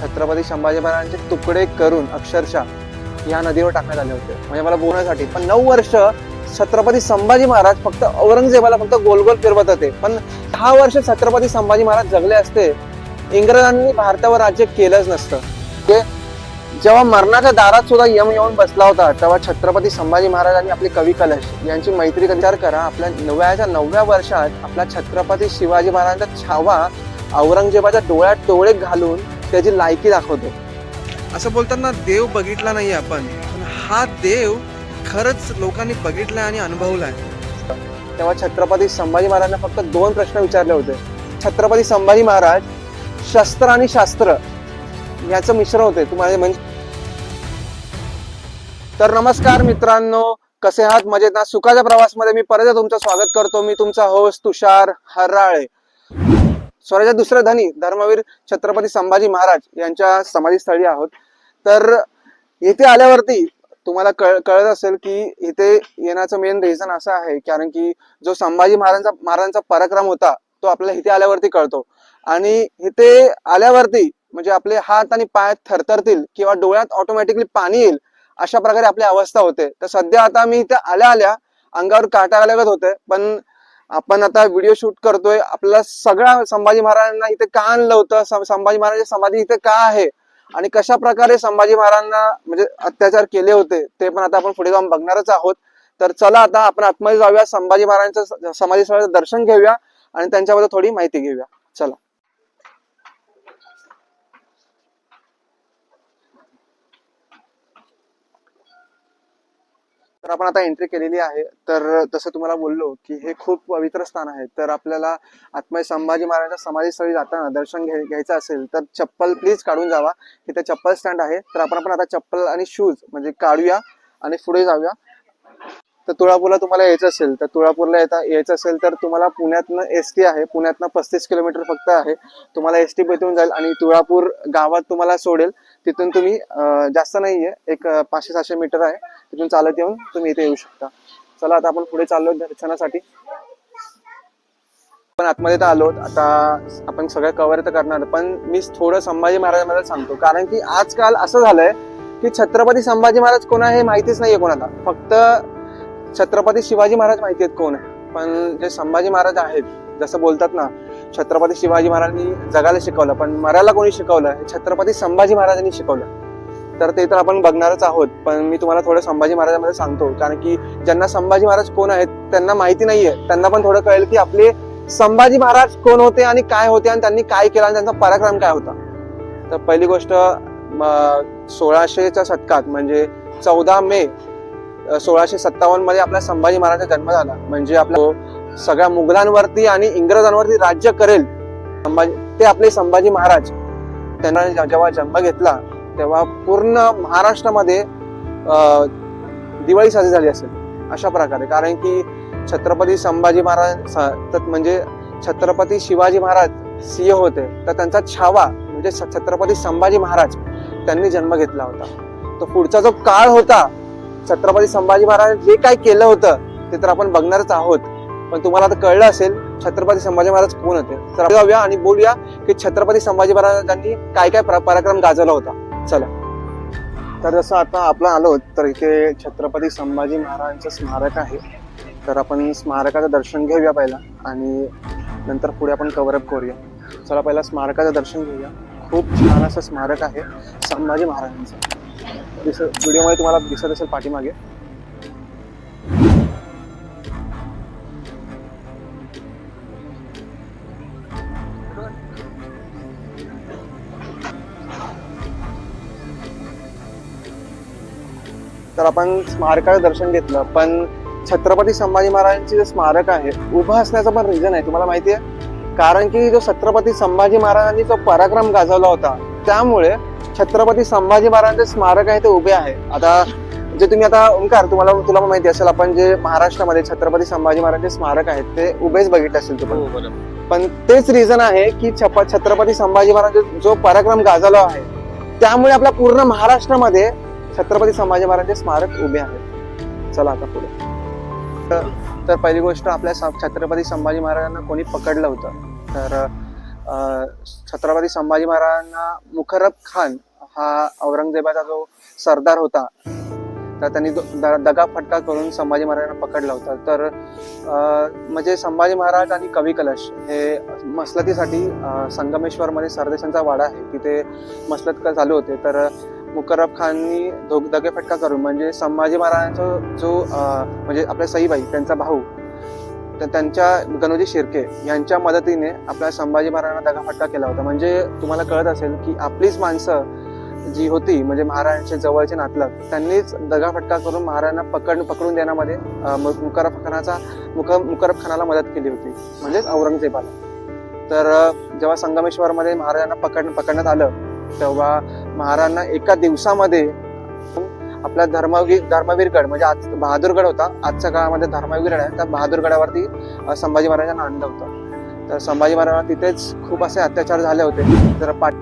छत्रपती संभाजी महाराजांचे तुकडे करून अक्षरशः या नदीवर टाकण्यात आले होते. म्हणजे मला बोलण्यासाठी. पण नऊ वर्ष छत्रपती संभाजी महाराज फक्त औरंगजेबाला फक्त गोलगोल फिरवत होते. पण दहा वर्ष छत्रपती संभाजी महाराज जगले असते इंग्रजांनी भारतावर राज्य केलंच नसतं. ते जेव्हा मरणाच्या दारात सुद्धा यम येऊन बसला होता तेव्हा छत्रपती संभाजी महाराजांनी आपली कवी कलश यांची मैत्री विचार करा. आपल्या नव्याच्या नवव्या वर्षात आपला छत्रपती शिवाजी महाराजांचा छावा औरंगजेबाच्या डोळ्यात डोळे घालून त्याची लायकी दाखवतो. असं बोलताना देव बघितला नाही आपण. पण हा देव खरंच लोकांनी बघितलाय आणि अनुभवलाय. तेव्हा छत्रपती संभाजी महाराजांना फक्त दोन प्रश्न विचारले होते. छत्रपती संभाजी महाराज शस्त्र आणि शास्त्र याचं मिश्रण होते. तुम्हाला म्हणजे तर नमस्कार मित्रांनो कसे आहात? मजेत ना? सुखाच्या प्रवासमध्ये मी परत तुमचं स्वागत करतो. मी तुमचा होस्ट तुषार हर्राळे स्वराज्यात दुसरा धनी धर्मवीर छत्रपती संभाजी महाराज यांच्या समाधीस्थळी आहोत. तर येथे आल्यावरती तुम्हाला कळ कळत असेल की इथे येण्याचं मेन रिझन असं आहे. कारण की जो संभाजी महाराजांचा महाराजांचा पराक्रम होता तो आपल्याला इथे आल्यावरती कळतो. आणि इथे आल्यावरती म्हणजे आपले हात आणि पाय थरथरतील किंवा डोळ्यात ऑटोमॅटिकली पाणी येईल अशा प्रकारे आपली अवस्था होते. तर सध्या आता मी इथे आल्या आल्या अंगावर काटा लागत होते. पण आपण आता व्हिडिओ शूट करतोय आपल्याला सगळ्या संभाजी महाराजांना इथे का आणलं होतं? संभाजी महाराजांची समाधी इथे का आहे? आणि कशा प्रकारे संभाजी महाराजांना म्हणजे अत्याचार केले होते ते पण आता आपण पुढे जाऊन बघणारच आहोत. तर चला आता आपण आतमध्ये जाऊया संभाजी महाराजांचं समाधी स्थळाचं दर्शन घेऊया आणि त्यांच्याबद्दल थोडी माहिती घेऊया. चला. तर आपण आता एंट्री केलेली आहे. तर तसं तुम्हाला बोललो की हे खूप पवित्र स्थान आहे. तर आपल्याला आत्मय संभाजी महाराजांच्या समाधीस्थळी जाताना दर्शन घ्याय- घ्यायचं असेल तर चप्पल प्लीज काढून जावा. इथे चप्पल स्टँड आहे. तर आपण आपण आता चप्पल आणि शूज म्हणजे काढूया आणि पुढे जाऊया. तर तुळापूरला तुम्हाला यायचं असेल तर तुळापूरला येता यायचं असेल तर तुम्हाला पुण्यातनं एस टी आहे. पुण्यातनं पस्तीस किलोमीटर फक्त आहे. तुम्हाला एस टी भेटून जाईल आणि तुळापूर गावात तुम्हाला सोडेल. तिथून तुम्ही जास्त जास्त नाहीये. एक पाचशे सहाशे मीटर आहे. तिथून चालत येऊन तुम्ही इथे येऊ शकता. चला आता आपण पुढे चाललो दर्शनासाठी. पण आतमध्ये तर आलो आता आपण सगळं कव्हर तर करणार पण मी थोडं संभाजी महाराजांबद्दल सांगतो. कारण की आजकाल असं झालंय की छत्रपती संभाजी महाराज कोण आहे हे माहितीच नाहीये कोणाला. फक्त छत्रपती शिवाजी महाराज माहिती आहेत कोण आहे. पण जे संभाजी महाराज आहेत जसं बोलतात ना छत्रपती शिवाजी महाराजांनी जगायला शिकवलं पण मरायला कोणी शिकवलं? हे छत्रपती संभाजी महाराजांनी शिकवलं. तर ते तर आपण बघणारच आहोत पण मी तुम्हाला थोडं संभाजी महाराजांमध्ये सांगतो. कारण की ज्यांना संभाजी महाराज कोण आहेत त्यांना माहिती नाहीये. त्यांना पण थोडं कळेल की आपले संभाजी महाराज कोण होते आणि काय होते आणि त्यांनी काय केलं आणि त्यांचा पराक्रम काय होता. तर पहिली गोष्ट सोळाशेच्या शतकात म्हणजे चौदा मे सोळाशे सत्तावन्नमध्ये आपल्या संभाजी महाराजांचा जन्म झाला. म्हणजे आपला सगळ्या मुघलांवरती आणि इंग्रजांवरती राज्य करेल. संभाजी ते आपले संभाजी महाराज. त्यांना जेव्हा जन्म घेतला तेव्हा पूर्ण महाराष्ट्रामध्ये दिवाळी साजरी झाली असेल. अशा प्रकारे. कारण की छत्रपती संभाजी महाराज म्हणजे छत्रपती शिवाजी महाराज सिंह होते. तर त्यांचा छावा म्हणजे छत्रपती संभाजी महाराज त्यांनी जन्म घेतला होता. तो पुढचा जो काळ होता छत्रपती संभाजी महाराज जे काय केलं होतं ते तर आपण बघणारच आहोत. पण तुम्हाला आता कळलं असेल छत्रपती संभाजी महाराज कोण होते? तर जाऊया आणि बोलूया की छत्रपती संभाजी महाराजांनी काय काय प्र- पराक्रम गाजवला होता. चला. तर जसं आता आपण आलो तर इथे छत्रपती संभाजी महाराजांचं स्मारक आहे. तर आपण स्मारकाचं दर्शन घेऊया पहिला आणि नंतर पुढे आपण कव्हरअप करूया. चला पहिला स्मारकाचं दर्शन घेऊया. खूप छान असं स्मारक आहे संभाजी महाराजांचं. दिस व्हिडिओमध्ये तुम्हाला दिसत असेल पाठीमागे. तर आपण स्मारकाचं दर्शन घेतलं. पण छत्रपती संभाजी महाराजांचे जे स्मारक आहे उभं असण्याचं पण रिझन आहे. तुम्हाला माहिती आहे? कारण की जो छत्रपती संभाजी महाराजांनी जो पराक्रम गाजवला होता त्यामुळे छत्रपती संभाजी महाराजांचे स्मारक आहे ते उभे आहे. आता जे तुम्ही आता ओंकार तुम्हाला तुला माहिती असेल आपण जे महाराष्ट्रामध्ये छत्रपती संभाजी महाराजांचे स्मारक आहेत ते उभेच बघितले असेल तुम्हाला पण. तेच रिझन आहे की छप- छत्रपती संभाजी महाराज जो पराक्रम गाजवला आहे त्यामुळे आपल्या पूर्ण महाराष्ट्रामध्ये छत्रपती संभाजी महाराजांचे स्मारक उभे आहेत. चला आता पुढे. तर- तर पहिली गोष्ट आपल्या छत्रपती संभाजी महाराजांना कोणी पकडलं होतं तर छत्रपती संभाजी महाराजांना मुखरब खान हा औरंगजेबाचा जो सरदार होता तर त्यांनी दो- द- दगाफटका करून संभाजी महाराजांना पकडला होता. तर म्हणजे संभाजी महाराज आणि कवी कलश हे मसलतीसाठी संगमेश्वरमध्ये सरदेशांचा वाडा आहे. तिथे मसलत चालू होते. तर मुकरब खाननी दो- दगेफटका करून म्हणजे संभाजी महाराजांचा जो म्हणजे आपल्या सईबाई त्यांचा भाऊ तर त्यांच्या गणोजी शिर्के यांच्या मदतीने आपल्या संभाजी महाराजांना दगाफटका केला होता. म्हणजे तुम्हाला कळत असेल की आपलीच माणसं जी होती म्हणजे महाराजांचे जवळचे नातलग त्यांनीच दगाफटका करून महाराजांना पकड पकडून देण्यामध्ये मु- मुकरब खानाचा मुख मुकरब खानाला मदत केली होती म्हणजेच औरंगजेबाला. तर जेव्हा संगमेश्वरमध्ये महाराजांना पकड पकडण्यात आलं तेव्हा महाराजांना एका दिवसामध्ये आपला धर्मवीर धर्मवीरगड म्हणजे आज बहादूरगड होता आजच्या काळामध्ये धर्मवीरगड आहे त्या बहादूरगडावरती संभाजी महाराजांना आणलं होतं. तर संभाजी महाराजांना तिथेच खूप असे अत्याचार झाले होते. जर पाट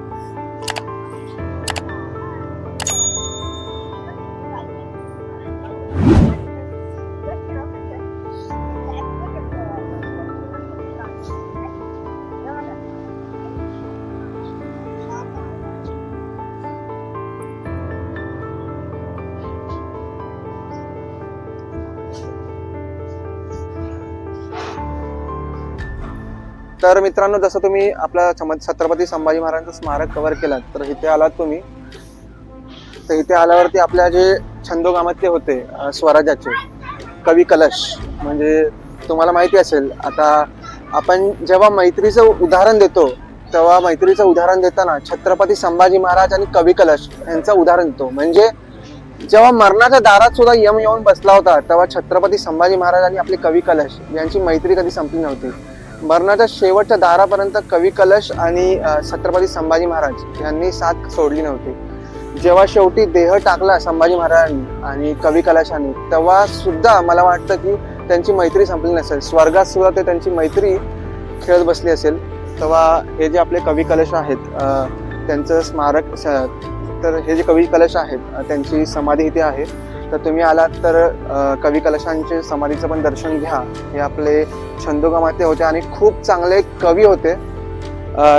तर मित्रांनो जसं तुम्ही आपला छत्रपती संभाजी महाराजांचं स्मारक कव्हर केलं तर इथे आलात तुम्ही. तर इथे आल्यावरती आपल्या जे छंदोगामातले होते स्वराज्याचे कवी कलश म्हणजे तुम्हाला माहिती असेल आता आपण जेव्हा मैत्रीचं उदाहरण देतो तेव्हा मैत्रीचं उदाहरण देताना छत्रपती संभाजी महाराज आणि कवी कलश यांचं उदाहरण देतो. म्हणजे जेव्हा मरणाच्या दारात सुद्धा यम येऊन बसला होता तेव्हा छत्रपती संभाजी महाराज आणि आपले कवी कलश यांची मैत्री कधी संपली नव्हती. मरणाच्या शेवटच्या दारापर्यंत कवी कलश आणि छत्रपती संभाजी महाराज यांनी साथ सोडली नव्हती. जेव्हा शेवटी देह टाकला संभाजी महाराजांनी आणि कवी कलशांनी तेव्हा सुद्धा मला वाटतं की त्यांची मैत्री संपली नसेल. स्वर्गात सुद्धा ते त्यांची मैत्री खेळत बसली असेल. तेव्हा हे जे आपले कवी कलश आहेत त्यांचं स्मारक स- तर हे जे कवी कलश आहेत त्यांची समाधी इथे आहे. तर तुम्ही आलात तर कवी कलशांचे समाधीचं पण दर्शन घ्या. हे आपले छंदोगमाते होते आणि खूप चांगले कवी होते.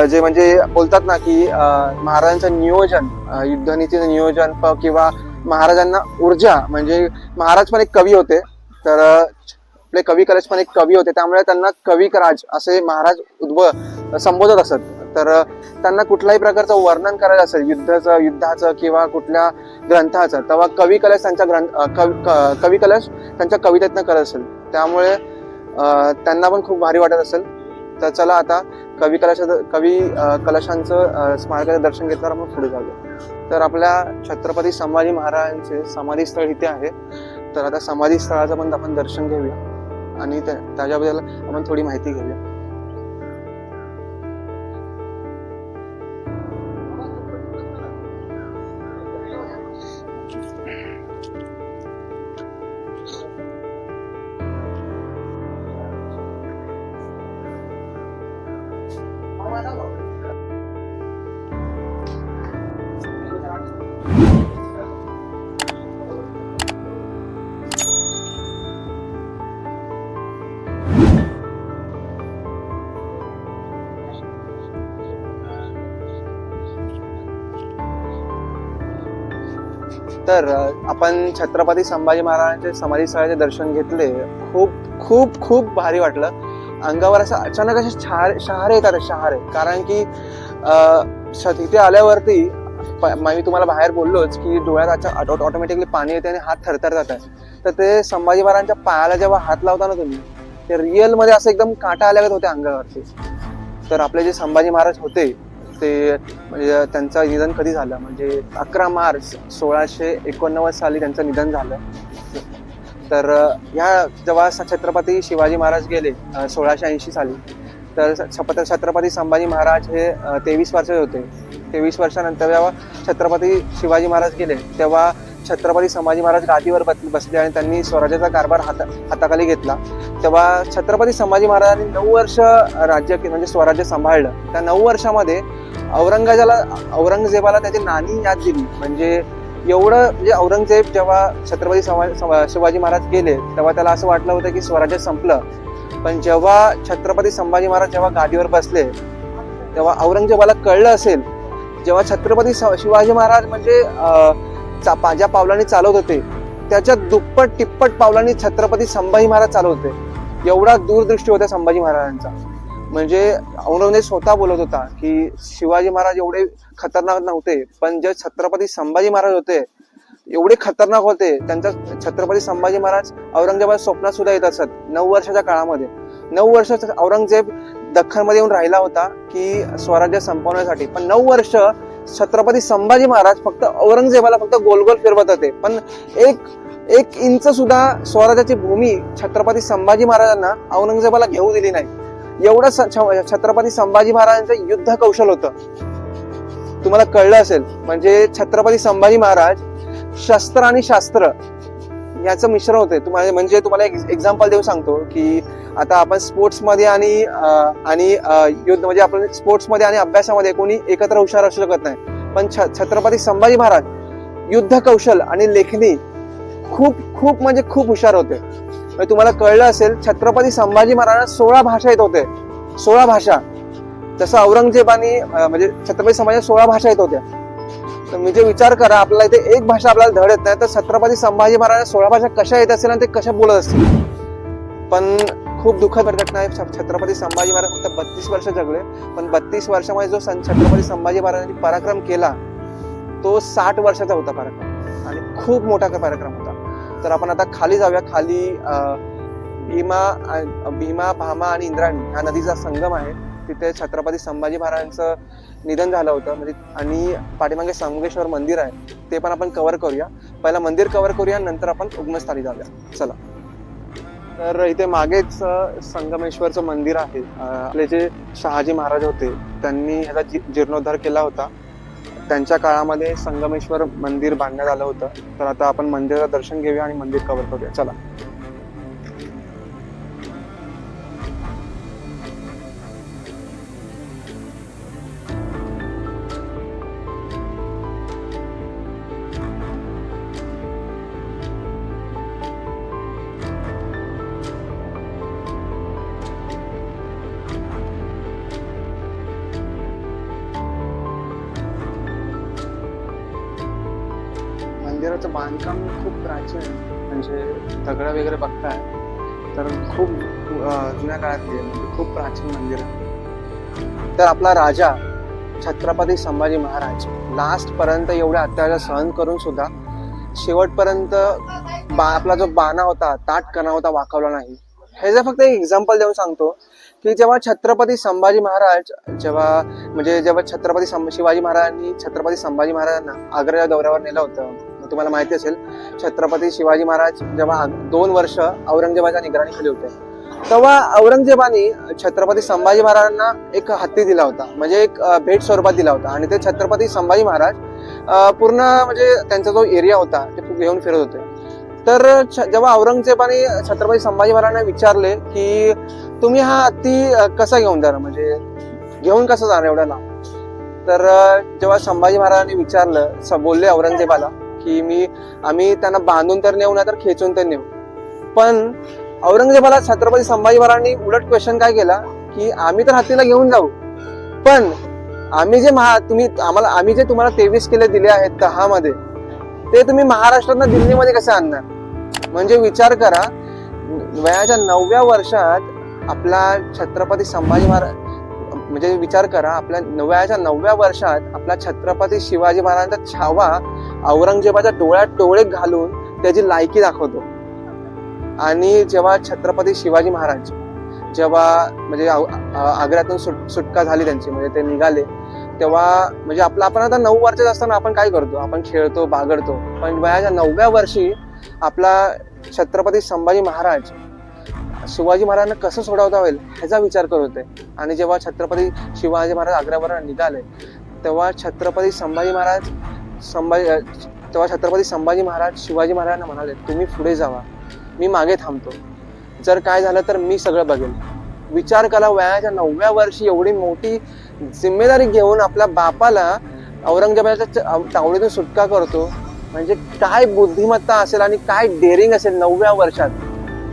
जे म्हणजे बोलतात ना की महाराजांचं नियोजन युद्धनीतीचं नियोजन किंवा महाराजांना ऊर्जा म्हणजे महाराज पण एक कवी होते. तर आपले कवी कलश पण एक कवी होते. त्यामुळे त्यांना कविकराज असे महाराज उद्भव संबोधत असत. तर त्यांना कुठल्याही प्रकारचं वर्णन करायचं असेल युद्धाचं युद्धाचं किंवा कुठल्या ग्रंथाचं तेव्हा कवी कलश त्यांच्या ग्रंथ कवी क- कवी कलश त्यांच्या कवितेतनं करत असेल. त्यामुळे त्यांना पण खूप भारी वाटत असेल. तर चला आता कवी कलशाचं कवी कलशांचं स्मारकाचं दर्शन घेतल्यावर आपण पुढे जाऊया. तर आपल्या छत्रपती संभाजी महाराजांचे समाधी स्थळ इथे आहे. तर आता समाधी स्थळाचं पण आपण दर्शन घेऊया. आणि त्या- त्याच्याबद्दल आपण थोडी माहिती घेऊया. तर आपण छत्रपती संभाजी महाराजांचे समाधीस्थळाचे दर्शन घेतले. खूप खूप खूप भारी वाटलं. अंगावर असं अचानक असे शहारे शहारे येतात शहारे. कारण की श- तिथे आल्यावरती प- मी तुम्हाला बाहेर बोललोच की डोळ्यात ऑटोमॅटिकली पाणी येते आणि हात थरथर जातात तर ते संभाजी महाराजांच्या पायाला जेव्हा हात लावता ना तुम्ही ते रिअलमध्ये असं एकदम काटा आल्यागत होते अंगावरती. तर आपले जे संभाजी महाराज होते ते म्हणजे त्यांचं निधन कधी झालं? म्हणजे अकरा मार्च सोळाशे एकोणनव्वद साली त्यांचं निधन झालं. तर ह्या जेव्हा स- छत्रपती शिवाजी महाराज गेले सोळाशे ऐंशी साली तर छप- छत्रपती संभाजी महाराज हे तेवीस वर्षाचे होते. तेवीस वर्षानंतर जेव्हा छत्रपती शिवाजी महाराज गेले तेव्हा छत्रपती संभाजी महाराज गादीवर बसले आणि त्यांनी स्वराज्याचा कारभार हाता हाताखाली घेतला. तेव्हा छत्रपती संभाजी महाराजांनी नऊ वर्ष राज्य के- म्हणजे स्वराज्य सांभाळलं. त्या नऊ वर्षामध्ये औरंगजेबाला औरंगजेबाला त्याची नाणी याद दिली. म्हणजे एवढं म्हणजे औरंगजेब जेव्हा छत्रपती शिवाजी महाराज गेले तेव्हा त्याला असं वाटलं होतं की स्वराज्य संपलं. पण जेव्हा छत्रपती संभाजी महाराज जेव्हा गादीवर बसले तेव्हा औरंगजेबाला कळलं असेल जेव्हा छत्रपती स- शिवाजी महाराज म्हणजे अं, ज्या पावलांनी चालवत होते. त्याच्या दुप्पट तिप्पट पावलांनी छत्रपती संभाजी महाराज चालवत होते. एवढा दूरदृष्टी होता संभाजी महाराजांचा. म्हणजे औरंगजेब स्वतः बोलत होता की शिवाजी महाराज एवढे खतरनाक नव्हते पण जे छत्रपती संभाजी महाराज होते एवढे खतरनाक होते त्यांचा छत्रपती संभाजी महाराज औरंगजेबात स्वप्नात सुद्धा येत असत नऊ वर्षाच्या काळामध्ये. नऊ वर्ष औरंगजेब दख्खनमध्ये येऊन राहिला होता की स्वराज्य संपवण्यासाठी. पण नऊ वर्ष छत्रपती संभाजी महाराज फक्त औरंगजेबाला फक्त गोल गोल फिरवत होते. पण एक एक इंच सुद्धा स्वराज्याची भूमी छत्रपती संभाजी महाराजांना औरंगजेबाला घेऊ दिली नाही. एवढं स- छ- छत्रपती संभाजी महाराजांचं युद्ध कौशल होतं. तुम्हाला कळलं असेल म्हणजे छत्रपती संभाजी महाराज शस्त्र आणि शास्त्र याचं मिश्रण होते तुम्हाला म्हणजे तुम्हाला एक एक्झाम्पल देऊ सांगतो की आता आपण स्पोर्ट्समध्ये आणि आणि युद्ध म्हणजे आपण स्पोर्ट्समध्ये आणि अभ्यासामध्ये कोणी एकत्र हुशार असू शकत नाही. पण छ- छत्रपती संभाजी महाराज युद्ध कौशल आणि लेखणी खूप खूप म्हणजे खूप हुशार होते. म्हणजे तुम्हाला कळलं असेल छत्रपती संभाजी महाराज सोळा भाषा येत होते सोळा भाषा. जसं औरंगजेबाने म्हणजे छत्रपती संभाजी सोळा भाषा येत होत्या. तर म्हणजे विचार करा आपल्याला इथे एक भाषा आपल्याला धड येत नाही तर छत्रपती संभाजी महाराज सोळा भाषा कशा येत असेल आणि ते कशा बोलत असतील? पण खूप दुःखद घटना आहे छत्रपती संभाजी महाराज फक्त बत्तीस वर्ष जगले पण बत्तीस वर्षामध्ये जो सन छत्रपती संभाजी महाराजांनी पराक्रम केला तो साठ वर्षाचा होता पराक्रम. आणि खूप मोठा पराक्रम होता. तर आपण आता खाली जाऊया खाली भीमा भीमा भामा आणि इंद्राणी हा नदीचा संगम आहे. तिथे छत्रपती संभाजी महाराजांचं निधन झालं होतं. म्हणजे आणि पाठीमागे संगमेश्वर मंदिर आहे ते पण आपण कव्हर करूया. पहिला मंदिर कव्हर करूया नंतर आपण उगमस्थानी जाऊया. चला. तर इथे मागेच संगमेश्वरचं मंदिर आहे. आपले जे शहाजी महाराज होते त्यांनी ह्याचा जी- जीर्णोद्धार केला होता. त्यांच्या काळामध्ये संगमेश्वर मंदिर बांधण्यात आलं होतं. तर आता आपण मंदिराचं दर्शन घेऊया आणि मंदिर कव्हर करूया. चला. मंदिराचं बांधकाम खूप प्राचीन म्हणजे दगडं वगैरे बघताय तर खूप जुन्या काळातले म्हणजे खूप प्राचीन मंदिर आहे. तर आपला राजा छत्रपती संभाजी महाराज लास्ट पर्यंत एवढे अत्याचार सहन करून सुद्धा शेवटपर्यंत बा आपला जो बाणा होता ताटकणा होता वाकवला नाही. हे जर फक्त एक एक्झाम्पल देऊन सांगतो की जेव्हा छत्रपती संभाजी महाराज जेव्हा म्हणजे जेव्हा छत्रपती सं- शिवाजी महाराजांनी छत्रपती संभाजी महाराजांना आग्र्याच्या दौऱ्यावर नेलं होतं तुम्हाला माहिती असेल छत्रपती शिवाजी महाराज जेव्हा दोन वर्ष औरंगजेबाच्या निगराणीखाली होते तेव्हा औरंगजेबाने छत्रपती संभाजी महाराजांना एक हत्ती दिला होता म्हणजे एक भेट स्वरूपात दिला होता. आणि ते छत्रपती संभाजी महाराज पूर्ण म्हणजे त्यांचा जो एरिया होता ते घेऊन फिरत होते. तर छ- जेव्हा औरंगजेबाने छत्रपती संभाजी महाराजांना विचारले की तुम्ही हा हत्ती कसा घेऊन जाणार म्हणजे घेऊन कसं जाणार एवढ्या लांब तर जेव्हा संभाजी महाराजांनी विचारलं स- बोलले औरंगजेबाला की मी आम्ही त्यांना बांधून तर नेऊ नाही तर खेचून तर नेऊ. पण औरंगजेबाला छत्रपती संभाजी महाराजांनी उलट क्वेश्चन काय केला? की आम्ही तर हत्तीला घेऊन जाऊ. पण आम्ही जे महा तुम्ही आम्हाला आम्ही जे तुम्हाला तेवीस किल्ले दिले आहेत तहामध्ये ते तुम्ही महाराष्ट्रात दिल्लीमध्ये कसे आणणार? म्हणजे विचार करा वयाच्या नवव्या वर्षात आपला छत्रपती संभाजी महाराज म्हणजे विचार करा आपल्या नव्याच्या नवव्या वर्षात आपला छत्रपती शिवाजी महाराजांचा छावा औरंगजेबाच्या डोळ्यात डोळे घालून त्याची लायकी दाखवतो. आणि जेव्हा छत्रपती शिवाजी महाराज जेव्हा म्हणजे आ- आग्र्यातून सुट सुटका झाली त्यांची म्हणजे ते निघाले तेव्हा म्हणजे आपलं आपण आता नऊ वर्षात असताना आपण काय करतो? आपण खेळतो बागडतो. पण वयाच्या नवव्या वर्षी आपला छत्रपती संभाजी महाराज शिवाजी महाराजांना कसं सोडवता होईल ह्याचा विचार करत होते. आणि जेव्हा छत्रपती शिवाजी महाराज आग्र्यावर निघाले तेव्हा छत्रपती संभाजी महाराज संभाजी तेव्हा छत्रपती संभाजी महाराज शिवाजी महाराजांना म्हणाले तुम्ही पुढे जावा मी मागे थांबतो. जर काय झालं तर मी सगळं बघेल. विचार करा वयाच्या नवव्या वर्षी एवढी मोठी जिम्मेदारी घेऊन आपल्या बापाला औरंगजेबाच्या च- तावडीतून सुटका करतो. म्हणजे काय बुद्धिमत्ता असेल आणि काय डेअरिंग असेल नवव्या वर्षात.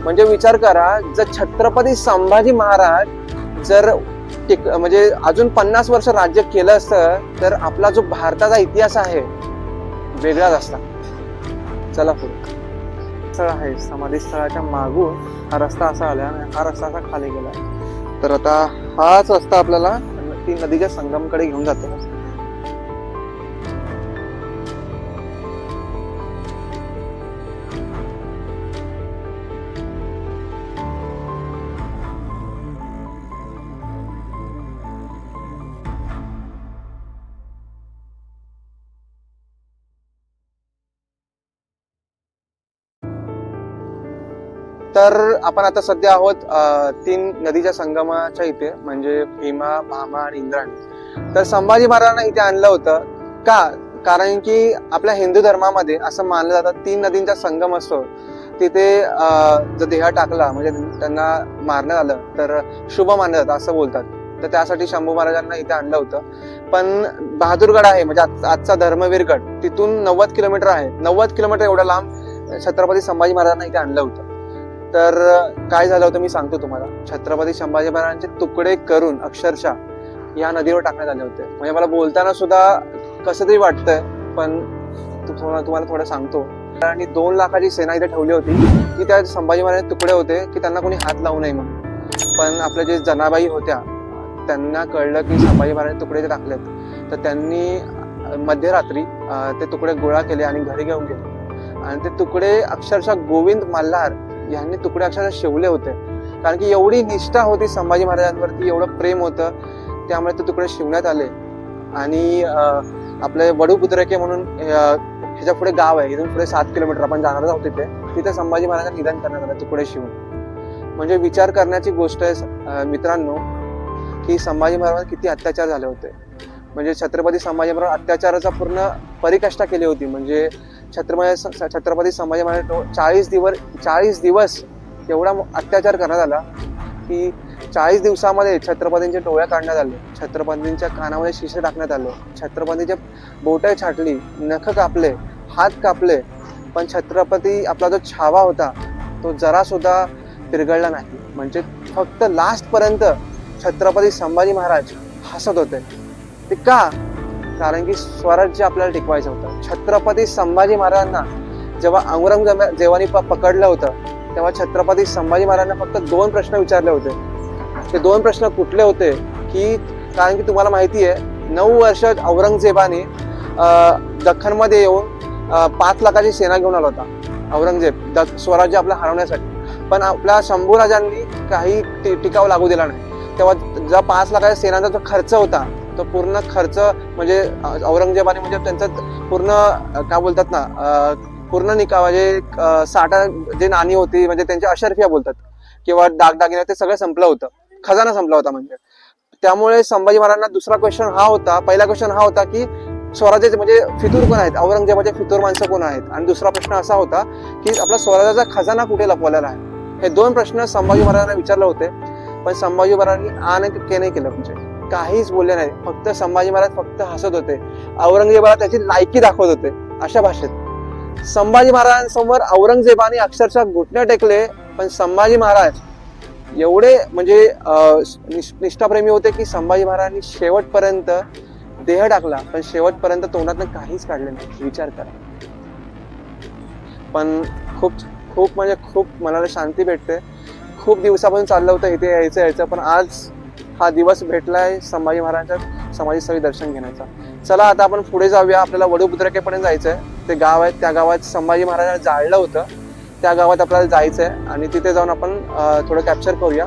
म्हणजे विचार करा जर छत्रपती संभाजी महाराज जर टिक म्हणजे अजून पन्नास वर्ष राज्य केलं असतं तर आपला जो भारताचा इतिहास आहे वेगळाच असता. चला पुढे. स्थळ आहे समाधी स्थळाच्या मागून हा रस्ता असा आला आणि हा रस्ता असा खाली गेला. तर आता हाच रस्ता आपल्याला ती नदीच्या संगमकडे घेऊन जातो. तर आपण आता सध्या आहोत तीन नदीच्या संगमाच्या इथे म्हणजे भीमा भामा आणि इंद्राणी. तर संभाजी महाराजांना इथे आणलं होतं. का? कारण की आपल्या हिंदू धर्मामध्ये असं मानलं जातं तीन नदींचा संगम असतो. तिथे जर देह टाकला म्हणजे त्यांना मारण्यात आलं तर शुभ मानलं जातं असं बोलतात. तर त्यासाठी शंभू महाराजांना इथे आणलं होतं. पण बहादूरगड आहे म्हणजे आज- आजचा धर्मवीरगड तिथून नव्वद किलोमीटर आहे. नव्वद किलोमीटर एवढं लांब छत्रपती संभाजी महाराजांना इथे आणलं होतं. तर काय झालं होतं मी सांगतो तुम्हाला. छत्रपती संभाजी महाराजांचे तुकडे करून अक्षरशः या नदीवर टाकण्यात आले होते. म्हणजे मला बोलताना सुद्धा कसं तरी वाटतंय पण तुम्हाला तुम्हाला थोडं सांगतो. आणि दोन लाखाची सेना इथे ठेवली होती की त्या संभाजी महाराज तुकडे होते की त्यांना कोणी हात लावू नये म्हणून. पण आपल्या जे जनाबाई होत्या त्यांना कळलं की संभाजी महाराज तुकडे ते टाकलेत. तर त्यांनी मध्यरात्री ते तुकडे गोळा केले आणि घरी घेऊन गेले. आणि ते तुकडे अक्षरशः गोविंद मल्हार ह्यांनी तुकडे अक्षरशः शिवले होते. कारण की एवढी निष्ठा होती संभाजी महाराजांवरती एवढं प्रेम होतं त्यामुळे ते तुकडे शिवण्यात आले. आणि आपले वडू म्हणून ह्याच्या पुढे गाव आहे. इथून पुढे सात किलोमीटर आपण जाणार आहोत तिथे. तिथे संभाजी महाराजांना निधन करण्यात आलं तुकडे शिवून. म्हणजे विचार करण्याची गोष्ट आहे मित्रांनो की संभाजी महाराज किती अत्याचार झाले होते. म्हणजे छत्रपती संभाजी महाराज अत्याचाराचा पूर्ण परिकाष्ठा केली होती. म्हणजे छत्रपती छत्रपती संभाजी महाराज चाळीस दिवस चाळीस दिवस एवढा अत्याचार करण्यात आला की चाळीस दिवसामध्ये छत्रपतींच्या डोळ्या काढण्यात आले छत्रपतींच्या कानामध्ये शिशे टाकण्यात आले छत्रपतींच्या बोटे छाटली नख कापले हात कापले पण छत्रपती आपला जो छावा होता तो जरासुद्धा तिरगळला नाही. म्हणजे फक्त लास्टपर्यंत छत्रपती संभाजी महाराज हसत होते. ते का? कारण की स्वराज्य आपल्याला टिकवायचं होतं. छत्रपती संभाजी महाराजांना जेव्हा औरंगजेबा जेव्हानी प- पकडलं होतं तेव्हा छत्रपती संभाजी महाराजांना फक्त दोन प्रश्न विचारले होते. ते दोन प्रश्न कुठले होते की कारण की तुम्हाला माहिती आहे नऊ वर्ष औरंगजेबाने दख्खनमध्ये येऊन पाच लाखाची सेना घेऊन आला होता. औरंगजेब द- स्वराज्य आपलं हरवण्यासाठी. पण आपल्या शंभू राजांनी काही टिकाव लागू दिला नाही. तेव्हा जो पाच लाखाच्या सेनाचा जो खर्च होता तो पूर्ण खर्च म्हणजे औरंगजेबाने म्हणजे त्यांचं पूर्ण काय बोलतात ना पूर्ण निका म्हणजे साठा जे नाणी होती म्हणजे त्यांच्या अशर्फिया बोलतात. किंवा दागदागिने ते सगळं संपलं होतं. खजाना संपला होता म्हणजे. त्यामुळे संभाजी महाराजांना दुसरा क्वेश्चन हा होता पहिला क्वेश्चन हा होता की स्वराज्याचे म्हणजे फितूर कोण आहेत? औरंगजेबाचे फितूर माणसं कोण आहेत? आणि दुसरा प्रश्न असा होता की आपला स्वराज्याचा खजाना कुठे लपवलेला आहे? हे दोन प्रश्न संभाजी महाराजांना विचारले होते. पण संभाजी महाराजांनी आन के नाही केलं म्हणजे. काहीच बोलले नाही. फक्त संभाजी महाराज फक्त हसत होते. औरंगजेबाला त्याची लायकी दाखवत होते. अशा भाषेत. संभाजी महाराजांसमोर औरंगजेबाने अक्षरशः घुटणे टेकले पण संभाजी महाराज एवढे म्हणजे निष्ठाप्रेमी होते की संभाजी महाराजांनी शेवटपर्यंत देह टाकला पण शेवटपर्यंत तोंडातनं काहीच काढले नाही. विचार करा. पण खूप खूप म्हणजे खूप मनाला शांती भेटते. खूप दिवसापासून चाललं होतं इथे यायचं यायचं पण आज हा दिवस भेटलाय संभाजी महाराजांच्या समाधीस्थळी दर्शन घेण्याचा. चला आता आपण पुढे जाऊया. आपल्याला वडूबुद्रकेपर्यंत जायचंय. ते गाव आहे त्या गावात संभाजी महाराजांना जाळलं होतं. त्या गावात आपल्याला जायचंय आणि तिथे जाऊन आपण थोडं कॅप्चर करूया.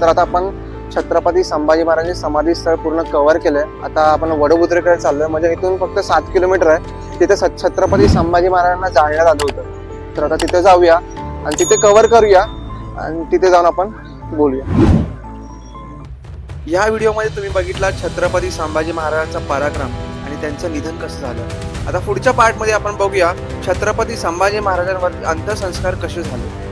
तर आता आपण छत्रपती संभाजी महाराजांचे समाधी स्थळ पूर्ण कव्हर केलंय. आता आपण वडबुद्रेकडे चाललोय. म्हणजे इथून फक्त सात किलोमीटर आहे. तिथे छत्रपती संभाजी महाराजांना जाळण्यात आलं होतं. तर आता तिथे जाऊया आणि तिथे कव्हर करूया आणि तिथे जाऊन आपण बोलूया. या व्हिडिओमध्ये तुम्ही बघितला छत्रपती संभाजी महाराजांचा पराक्रम आणि त्यांचं निधन कसं झालं. आता पुढच्या पार्टमध्ये आपण बघूया छत्रपती संभाजी महाराजांवर अंत्यसंस्कार कसे झाले.